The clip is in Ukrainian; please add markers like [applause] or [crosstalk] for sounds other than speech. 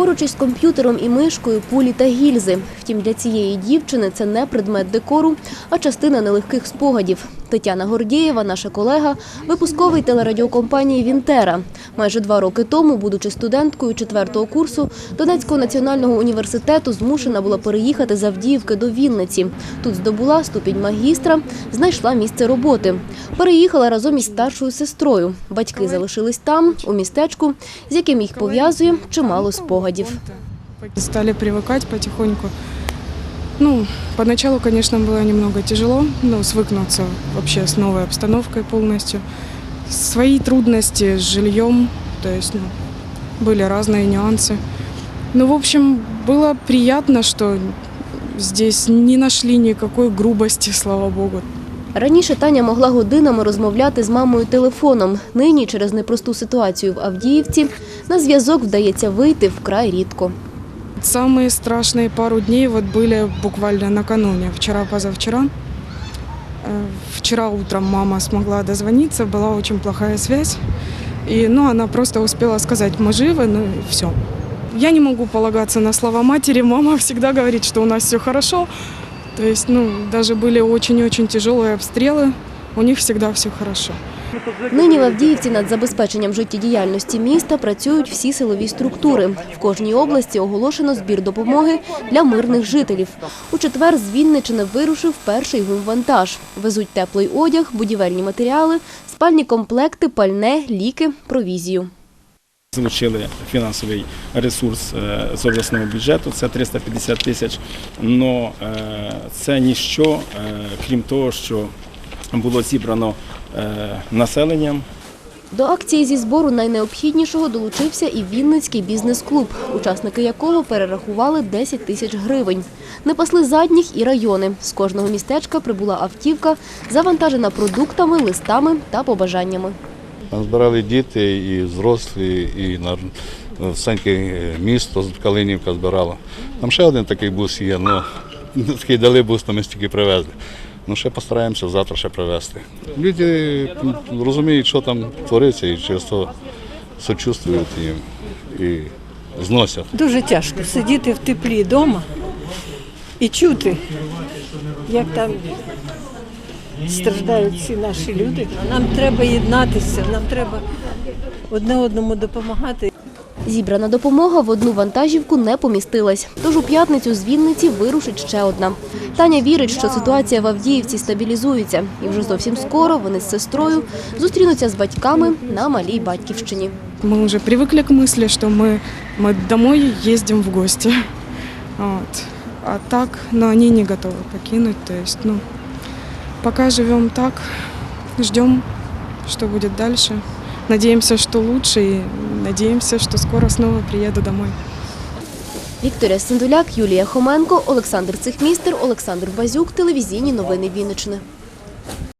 Поруч із комп'ютером і мишкою пулі та гільзи. Втім, для цієї дівчини це не предмет декору, а частина нелегких спогадів. Тетяна Гордієва, наша колега, випусковий телерадіокомпанії Вінтера. Майже два роки тому, будучи студенткою четвертого курсу Донецького національного університету, змушена була переїхати з Авдіївки до Вінниці. Тут здобула ступінь магістра, знайшла місце роботи. Переїхала разом із старшою сестрою. Батьки залишились там, у містечку, з яким їх пов'язує чимало спогадів. Стали привыкать потихоньку. Ну, поначалу, конечно, было немного тяжело, ну, свыкнуться вообще с новой обстановкой полностью. Свои трудности с жильем, то есть, ну, были разные нюансы. Ну, в общем, было приятно, что здесь не нашли никакой грубости, [laughs] слава богу. Раніше Таня могла годинами розмовляти з мамою телефоном. Нині через непросту ситуацію в Авдіївці на зв'язок вдається вийти вкрай рідко. Самые страшные пару дней вот были буквально накануне, вчера-позавчера. Э, Вчера утром мама смогла дозвониться, была очень плохая связь. И, ну, она просто успела сказать, мы живы, ну и все. Я не могу полагаться на слова матери. Мама всегда говорит, что у нас все хорошо. То есть, ну, даже были очень-очень тяжелые обстрелы, у них всегда все хорошо. Нині в Авдіївці над забезпеченням життєдіяльності міста працюють всі силові структури. В кожній області оголошено збір допомоги для мирних жителів. У четвер з Вінничини вирушив перший гумвантаж. Везуть теплий одяг, будівельні матеріали, спальні комплекти, пальне, ліки, провізію. Залучили фінансовий ресурс е, з обласного бюджету, це 350 тисяч. Но е, це ніщо, е, крім того, що було зібрано е, населенням. До акції зі збору найнеобхіднішого долучився і Вінницький бізнес-клуб, учасники якого перерахували 10 тисяч гривень. Не пасли задніх і райони. З кожного містечка прибула автівка, завантажена продуктами, листами та побажаннями. Збирали діти і зрослі, і на всеньке місто з Калинівка збирало. Там ще один такий бус є, ну такий дали бус, то ми стільки привезли. Ну ще постараємося завтра ще привезти. Люди розуміють, що там твориться, і через то сочувствують їм і зносять. Дуже тяжко сидіти в теплі вдома і чути, як там страждають всі наші люди. Нам треба єднатися, нам треба одне одному допомагати. Зібрана допомога в одну вантажівку не помістилась. Тож у п'ятницю з Вінниці вирушить ще одна. Таня вірить, що ситуація в Авдіївці стабілізується. І вже зовсім скоро вони з сестрою зустрінуться з батьками на малій батьківщині. Мы уже привыкли к мысли, что мы, мы домой ездим в гости. Вот. А так, но они не готовы покинуть. То есть, ну, пока живем так, ждем, что будет дальше. Надеемся, что лучше, и надеемся, что скоро снова приеду домой. Вікторія Сендуляк, Юлія Хоменко, Олександр Цихмістер, Олександр Базюк. Телевізійні новини Вінничини.